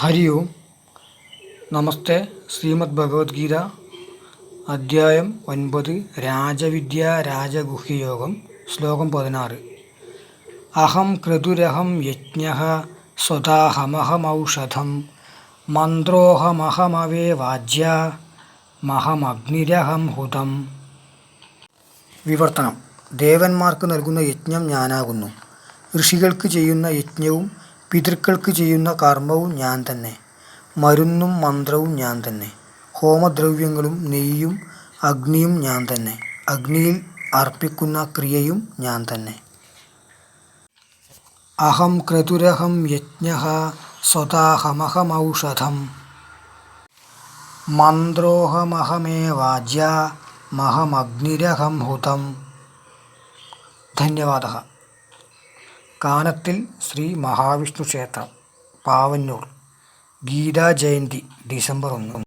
ഹരി ഓം നമസ്തേ ശ്രീമദ് ഭഗവത്ഗീത അദ്ധ്യായം ഒൻപത് രാജവിദ്യ രാജഗുഹ്യയോഗം ശ്ലോകം പതിനാറ്. അഹം ക്രതുരഹം യജ്ഞ സ്വതാഹമഹമൗഷധം മന്ത്രോഹമഹമവേ വാജ്യ മഹമഗ്നിരഹം ഹുതം. വിവർത്തനം. ദേവന്മാർക്ക് നൽകുന്ന യജ്ഞം ഞാനാകുന്നു. ഋഷികൾക്ക് ചെയ്യുന്ന യജ്ഞവും പിതൃക്കൾക്ക് ചെയ്യുന്ന കർമ്മവും ഞാൻ തന്നെ. മരുന്നും മന്ത്രവും ഞാൻ തന്നെ. ഹോമദ്രവ്യങ്ങളും നെയ്യും അഗ്നിയും ഞാൻ തന്നെ. അഗ്നിയിൽ അർപ്പിക്കുന്ന ക്രിയയും ഞാൻ തന്നെ. അഹം ക്രതുരഹം യജ്ഞ സ്വതാഹമഹമൗഷധം. മന്ത്രോഹമഹമേവാജ്യ മഹമഗ്നിരഹം ഹുതം. ധന്യവാദ. കാനത്തിൽ ശ്രീ മഹാവിഷ്ണു ക്ഷേത്രം പാവന്നൂർ ഗീതാ ജയന്തി ഡിസംബർ ഒന്ന്.